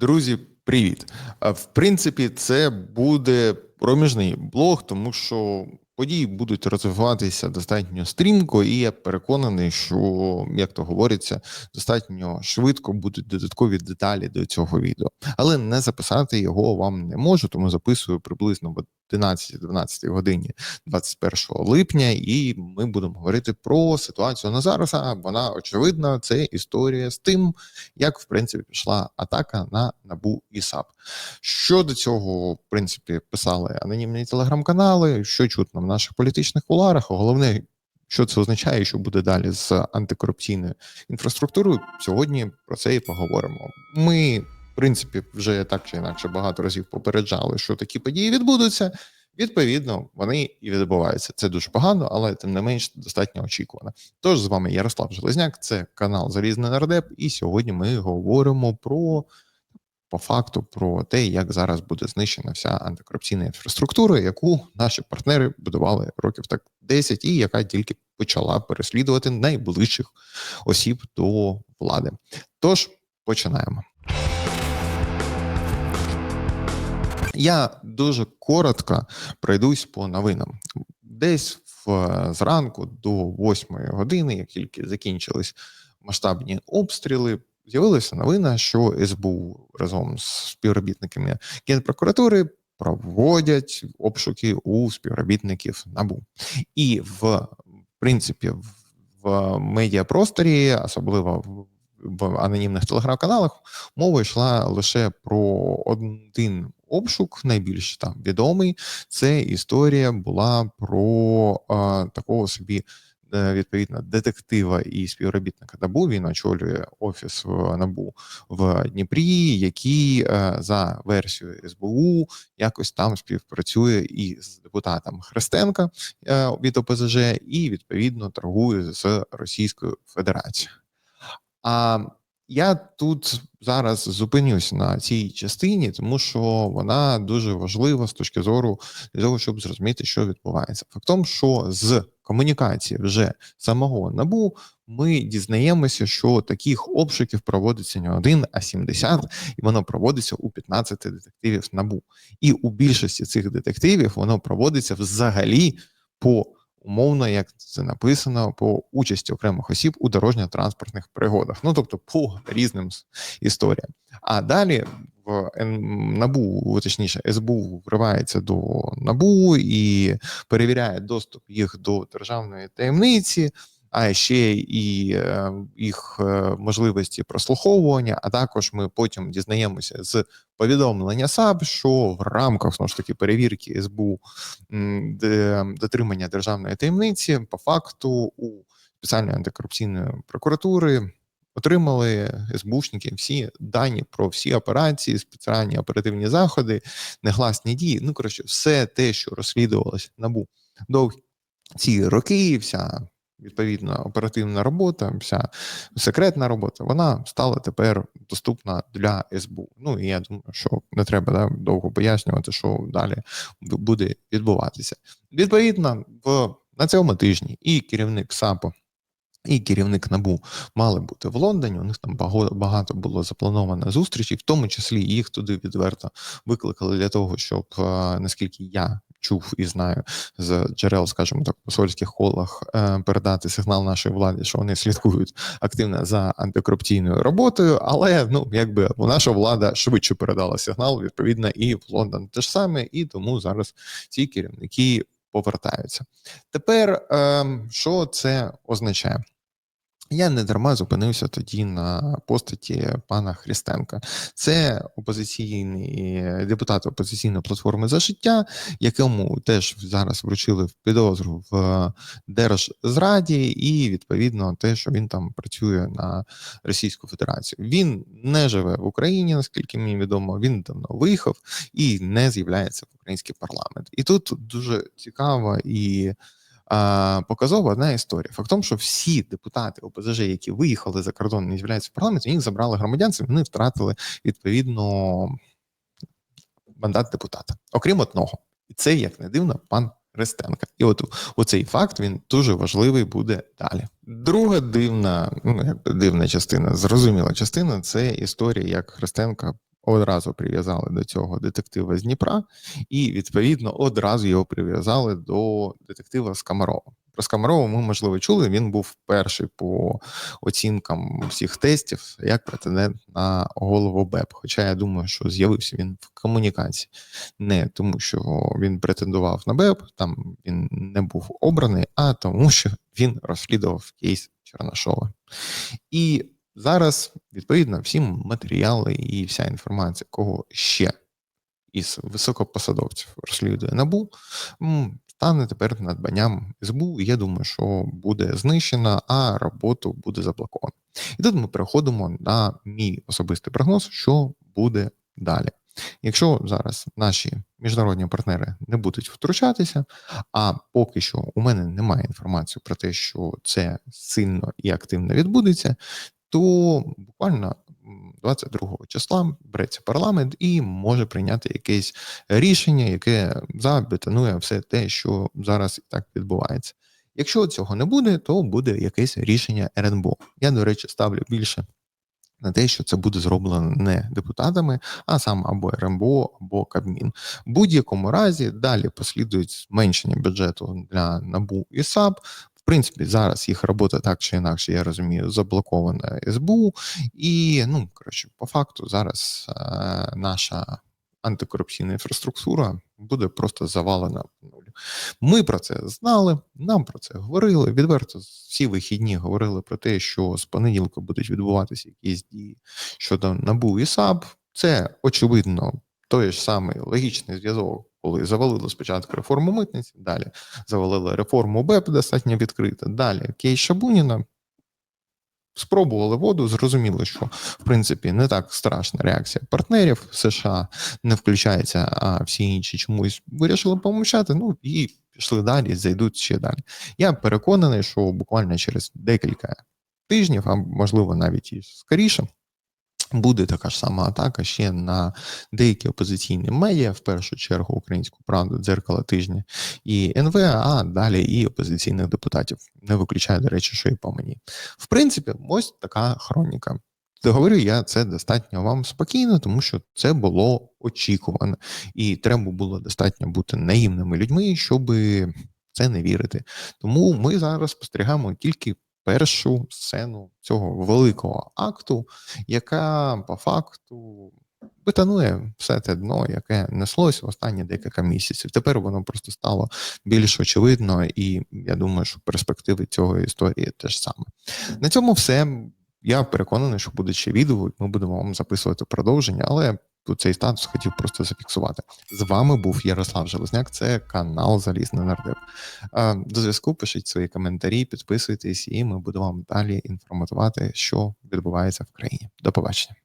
Друзі, привіт! В принципі, це буде проміжний блог, тому що події будуть розвиватися достатньо стрімко, і я переконаний, що, як то говориться, достатньо швидко будуть додаткові деталі до цього відео. Але не записати його вам не можу, тому записую приблизно в 11-12 годині 21 липня, і ми будемо говорити про ситуацію на зараз. А вона очевидна. Це історія з тим, як в принципі пішла атака на набу і САП. Що цього, в принципі, писали анонімні телеграм-канали, що чутно в наших політичних куларах, головне. Що це означає, що буде далі з антикорупційною інфраструктурою? Сьогодні про це і поговоримо. Ми, в принципі, вже так чи інакше багато разів попереджали, що такі події відбудуться. Відповідно, вони і відбуваються. Це дуже погано, але тим не менш достатньо очікувано. Тож з вами Ярослав Железняк, це канал Залізний Нардеп, і сьогодні ми говоримо про по факту про те, як зараз буде знищена вся антикорупційна інфраструктура, яку наші партнери будували років так 10, і яка тільки почала переслідувати найближчих осіб до влади. Тож починаємо. Я дуже коротко пройдусь по новинам. Десь в зранку до 8 години, як тільки закінчились масштабні обстріли, з'явилася новина, що СБУ разом з співробітниками Генпрокуратури проводять обшуки у співробітників НАБУ. І в принципі в медіапросторі, особливо в в анонімних телеграм-каналах мова йшла лише про один обшук, найбільш там відомий. Це історія була про а, такого собі. Е, відповідно, детектива і співробітника НАБУ він очолює офіс в НАБУ в Дніпрі, який е, за версією СБУ якось там співпрацює із депутатом Христенка е, від ОПЗЖ і відповідно торгує з Російською Федерацією. А я тут зараз зупинюсь на цій частині, тому що вона дуже важлива з точки зору того, щоб зрозуміти, що відбувається. Фактом, що з комунікації вже самого набу ми дізнаємося, що таких обшуків проводиться не один, а 70, і воно проводиться у 15 детективів набу. І у більшості цих детективів воно проводиться взагалі по умовно, як це написано, по участі окремих осіб у дорожньо-транспортних пригодах. Ну тобто по різним історіям. А далі в НАБУ, точніше, СБУ вривається до НАБУ і перевіряє доступ їх до державної таємниці а ще і е, їх е, можливості прослуховування. А також ми потім дізнаємося з повідомлення САП, що в рамках знову ж таки перевірки СБУ дотримання державної таємниці по факту у спеціальної антикорупційної прокуратури. Отримали СБУшники всі дані про всі операції, спеціальні оперативні заходи, негласні дії. Ну коротше, все те, що розслідувалося набу довгі ці роки, вся відповідна оперативна робота, вся секретна робота, вона стала тепер доступна для СБУ. Ну і я думаю, що не треба да, довго пояснювати, що далі буде відбуватися. Відповідно, в на цьому тижні і керівник САПО. І керівник набу мали бути в Лондоні. У них там багато було заплановано зустрічей, в тому числі їх туди відверто викликали для того, щоб наскільки я чув і знаю з джерел, скажімо так, посольських колах е, передати сигнал нашій владі, що вони слідкують активно за антикорупційною роботою. Але ну якби наша влада швидше передала сигнал, відповідно, і в Лондон те ж саме, і тому зараз ці керівники повертаються. Тепер ем, що це означає? Я не дарма зупинився тоді на постаті пана Христенка. Це опозиційний депутат опозиційної платформи за життя, якому теж зараз вручили в підозру в держзраді, і відповідно те, що він там працює на Російську Федерацію. Він не живе в Україні, наскільки мені відомо. Він давно виїхав і не з'являється в український парламент. І тут дуже цікаво і показова одна історія. Факт тому, що всі депутати ОПЗЖ, які виїхали за кордон, не з'являються в парламенті, їх забрали громадянцям, вони втратили відповідно мандат депутата, окрім одного, і це як не дивно, пан Рестенка. І от оцей факт він дуже важливий буде далі. Друга дивна, ну як дивна частина, зрозуміла частина це історія, як Христенка одразу прив'язали до цього детектива з Дніпра, і відповідно одразу його прив'язали до детектива з Камарова. Про Скамарова ми, можливо, чули. Він був перший по оцінкам всіх тестів як претендент на голову БЕП. Хоча я думаю, що з'явився він в комунікації, не тому, що він претендував на БЕП, там він не був обраний, а тому, що він розслідував кейс Чернашова. І зараз, відповідно, всі матеріали і вся інформація, кого ще із високопосадовців розслідує набу, стане тепер надбанням СБУ. Я думаю, що буде знищена, а роботу буде заблоковано. І тут ми переходимо на мій особистий прогноз, що буде далі. Якщо зараз наші міжнародні партнери не будуть втручатися, а поки що у мене немає інформації про те, що це сильно і активно відбудеться, то буквально м, 22 числа береться парламент і може прийняти якесь рішення, яке забетонує все те, що зараз і так відбувається. Якщо цього не буде, то буде якесь рішення РНБО. Я, до речі, ставлю більше на те, що це буде зроблено не депутатами, а сам або РНБО, або Кабмін. В будь-якому разі далі послідують зменшення бюджету для НАБУ і САП. В принципі, зараз їх робота так чи інакше, я розумію, заблокована СБУ, і ну коротше, по факту зараз е, наша антикорупційна інфраструктура буде просто завалена в нуль. Ми про це знали, нам про це говорили. Відверто всі вихідні говорили про те, що з понеділка будуть відбуватися якісь дії щодо НАБУ і САП. Це очевидно той ж самий логічний зв'язок, коли завалили спочатку реформу митниці, далі завалили реформу БЕП достатньо відкрита. Далі кейс Шабуніна. Спробували воду, зрозуміли, що в принципі не так страшна реакція партнерів США не включається, а всі інші чомусь вирішили помовчати. Ну і пішли далі, зайдуть ще далі. Я переконаний, що буквально через декілька тижнів, а можливо навіть і скоріше, буде така ж сама атака ще на деякі опозиційні медіа, в першу чергу українську правду, дзеркало тижня і НВ, а далі і опозиційних депутатів. Не виключаю, до речі, що і по мені. В принципі, ось така хроніка. Говорю я це достатньо вам спокійно, тому що це було очікувано, і треба було достатньо бути наївними людьми, щоб це не вірити. Тому ми зараз спостерігаємо тільки першу сцену цього великого акту, яка по факту бетонує все те дно, яке неслось в останні декілька місяців. Тепер воно просто стало більш очевидно, і я думаю, що перспективи цього історії теж саме. На цьому все. Я переконаний, що буде ще відео, ми будемо вам записувати продовження, але тут цей статус хотів просто зафіксувати. З вами був Ярослав Железняк, це канал Залізний Нардеп. Е, До зв'язку пишіть свої коментарі, підписуйтесь, і ми будемо вам далі інформувати, що відбувається в країні. До побачення.